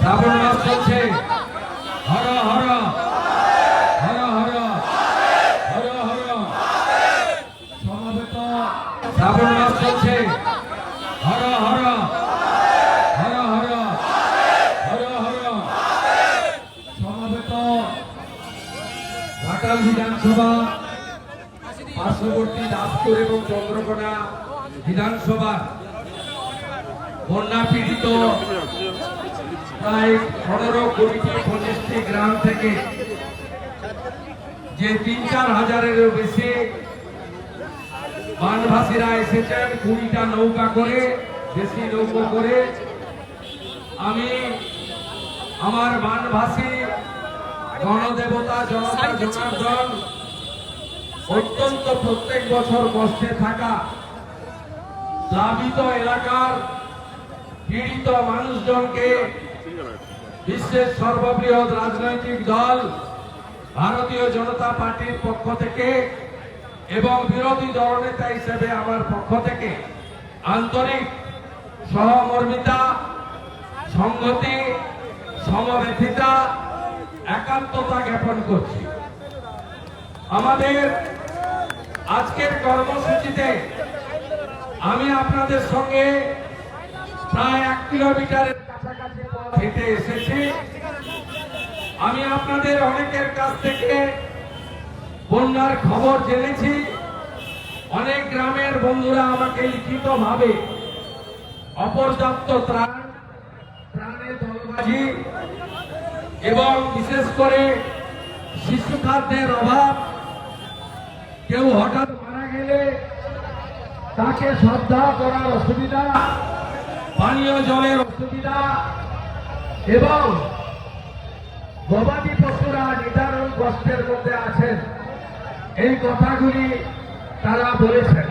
শ্রাবণ মাস চলছে হর হর। হর হর। হর হর। সমাবেত শ্রাবণ মাস চলছে হর হর। হর হর। হর হর। সমাবেত ঘাটাল বিধানসভা, পার্শ্ববর্তী দাসপুর এবং চন্দ্রকোনা বিধানসভা। বন্যা পীড়িত প্রায় পনেরো কোটি পঁচিশটি গ্রাম থেকে যে তিন চার হাজারেরও বেশি বানভাসীরা এসেছেন, কুড়িটা নৌকা করে বেশি নৌকো করে। আমি আমার বানভাসী গণদেবতা, জনতা, জনার্দন, অত্যন্ত প্রত্যেক বছর কষ্টে থাকা প্লাবিত এলাকার পীড়িত মানুষজনকে বিশ্বের সর্ববৃহৎ রাজনৈতিক দল ভারতীয় জনতা পার্টির পক্ষ থেকে এবং বিরোধী দলনেতা হিসেবে আমার পক্ষ থেকে আন্তরিক সহমর্মিতা, সংহতি সমব্যথিতা একান্ততা জ্ঞাপন করছি। আমাদের আজকের কর্মসূচিতে আমি আপনাদের সঙ্গে প্রায় এক কিলোমিটারের হেঁটে এসেছি। আমি আপনাদের অনেকের কাছ থেকে বন্যার খবর জেনেছি। অনেক গ্রামের বন্ধুরা আমাকে লিখিত ভাবে অপর্যাপ্ত ত্রাণ এবং বিশেষ করে শিশু খাদ্যের অভাব, কেউ হঠাৎ মারা গেলে তাকে শ্রদ্ধা করার অসুবিধা, পানীয় জলের অসুবিধা এবং গবাদি পশুরা নিদারুণ কষ্টের মধ্যে আছেন। এই কথাগুলি তারা বলেছেন।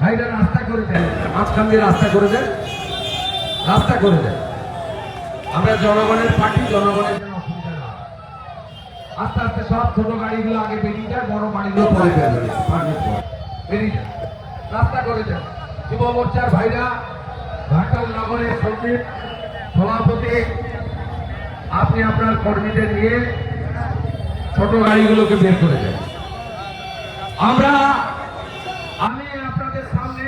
ভাইরা, রাস্তা করে দেন। মাঝখান দিয়ে রাস্তা করে দেন। রাস্তা করে দেন। আমরা জনগণের পার্টি, জনগণের। আস্তে আস্তে সব ছোট গাড়িগুলো আগে বেরিয়ে যায়, বড় গাড়িগুলো পরে বেরিয়ে যায়। রাস্তা করে দেন। যুব মোর্চার ভাইরা, ঘাটাল নগরের সচিব সভাপতি, আপনি আপনার কর্মীদের নিয়ে ছোট গাড়িগুলোকে বের করে দেন। আমরা, আমি আপনাদের সামনে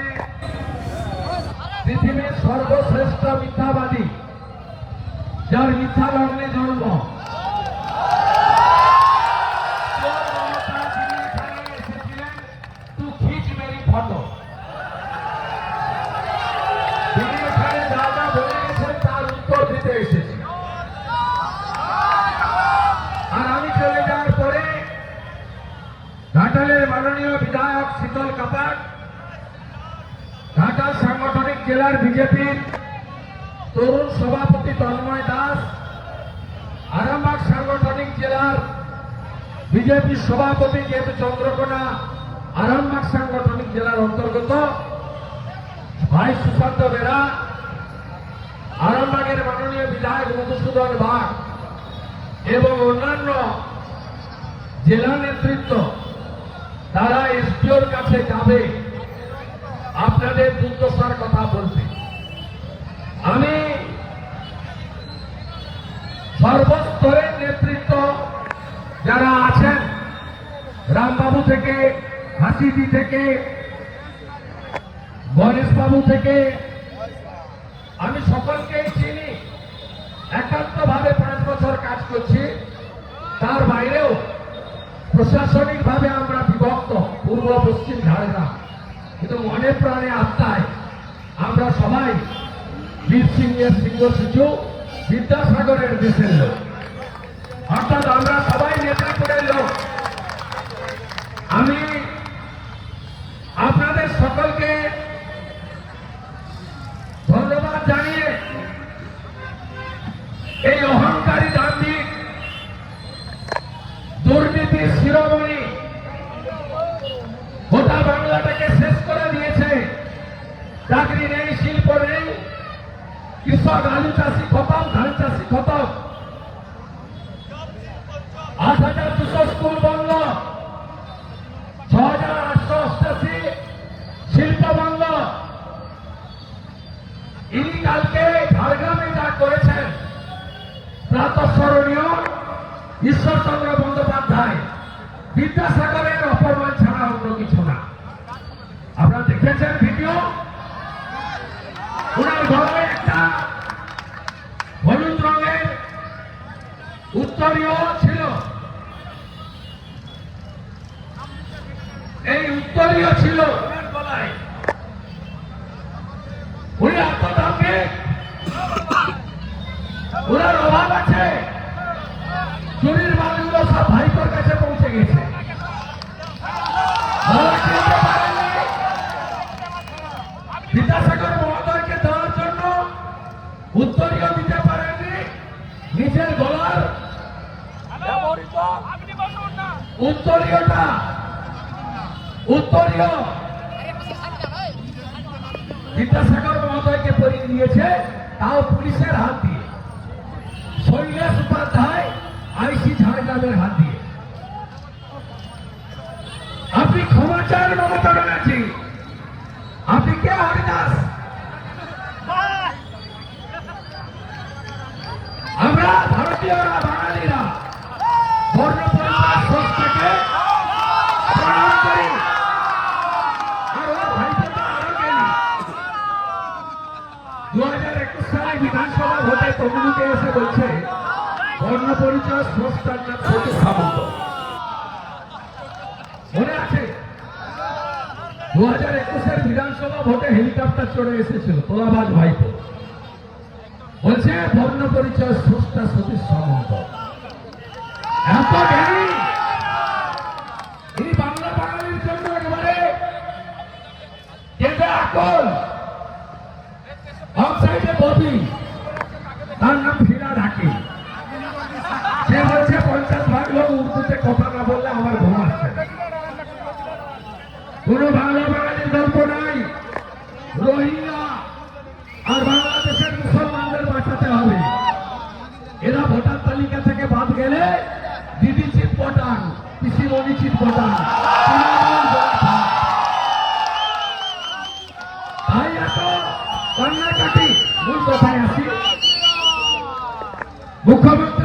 পৃথিবীর সর্বশ্রেষ্ঠ মিথ্যাবাদী, যার মিথ্যা লগ্নে জন্ম। ঘাটালের মাননীয় বিধায়ক শীতল কাপাট ঘাটাল সাংগঠনিক জেলার বিজেপির তরুণ সভাপতি তন্ময় দাস, আরামবাগ সাংগঠনিক জেলার বিজেপি সভাপতি যেহেতু চন্দ্রকোনা, আরামবাগ সাংগঠনিক জেলার অন্তর্গত ভাই সুশান্ত বেরা, আরামবাগের মাননীয় বিধায়ক মধুসূদন বাগ এবং অন্যান্য জেলা নেতৃত্ব তারা এসডিওর কাছে যাবে। আপনাদের দুর্দশার কথা বলতে। আমি সর্বস্তরের নেতৃত্ব যারা আছেন, রামবাবু থেকে, হাসিদি থেকে, গণেশবাবু থেকে, আমি সকলকেই চিনি। একান্ত ভাবে পাঁচ বছর কাজ করছি। তার বাইরেও প্রশাসনিক ভাবে আমরা বিভক্ত পূর্ব, পশ্চিম ঝাড়গ্রাম কিন্তু মনে প্রাণে আত্মায় আমরা সবাই বীর সিংহের সিংহ শিশু, বিদ্যাসাগরের দেশের লোক। অর্থাৎ আমরা সবাই নেতাপুরের লোক। আমি কৃষক আলু চাষি খতম ধান চাষি খতম আট হাজার দুশো স্কুল বন্ধ ছ হাজার আটশো অষ্টাশি শিল্প বন্ধ ইনি কালকে ঝাড়গ্রামে যা করেছেন প্রাতঃস্মরণীয় ঈশ্বরচন্দ্র বন্দ্যোপাধ্যায়। বিদ্যাসাগরের অপমান ছাড়া অন্য কিছু না আপনারা দেখেছেন ভিডিও ওনার ঘরে একটা হলুদ রঙের উত্তরীয় ছিল এই উত্তরীয় ছিল। উনি আত্মধার্মিক ওনার অভাব আছে। চুরির মালগুলো সব ভাইপোর কাছে পৌঁছে গেছে। বাবা কিনতে পারেননি। বিদ্যাসাগর মহোদয়কে দেওয়ার জন্য উত্তরীয় দিতে পারেননি নিজের গলার ব্যবহৃত উত্তরীয়টা বিদ্যাসাগর মহোদয়কে পরিয়ে দিয়েছে তাও পুলিশের হাত দিয়ে। শৈলেশ উপাধ্যায় আইসি ঝাড়গ্রামের হাত দিয়ে। আপনি ক্ষমা চান মমতা ব্যানার্জি। আপনি কে হরিদাস? আমরা ভারতীয়রা, বাঙালিরা বর্ণ পরিচয় সংস্থাকে প্রণাম করি আর ওর ভাইপোটা আরও গেলি দু হাজার একুশ সালে বিধানসভা ভোটে তমলুকে এসে বলছে বর্ণ পরিচয় সংস্থার নাম সতীশ মনে আছে? দু হাজার একুশের বিধানসভা ভোটে হেলিকপ্টার চড়ে এসেছিল তোলাবাজ ভাইপো। বলছে বর্ণ পরিচয় সংস্থা সতীশ সামন্ত। এত জ্ঞানী তিনি বাংলা বাঙালির জন্য একেবারে কেটে আকল। অফসাইডে ববি। তার নাম ফিরা ঢাকি। সে বলছে পঞ্চাশ ভাগ লোক উর্দুতে কথা না বললে আমার ঘুম আসছে। কোনো বাংলা বাঙালির গল্প নাই। রোহিঙ্গা আর বাংলাদেশের মুসলমানদের বাঁচাতে হবে। এরা ভোটার তালিকা থেকে বাদ গেলে দিদি চিট পটান, পিসিমণি চিট পটান। তাই এত কান্নাকাটি মূল কথায় আসি। মুখ্যমন্ত্রী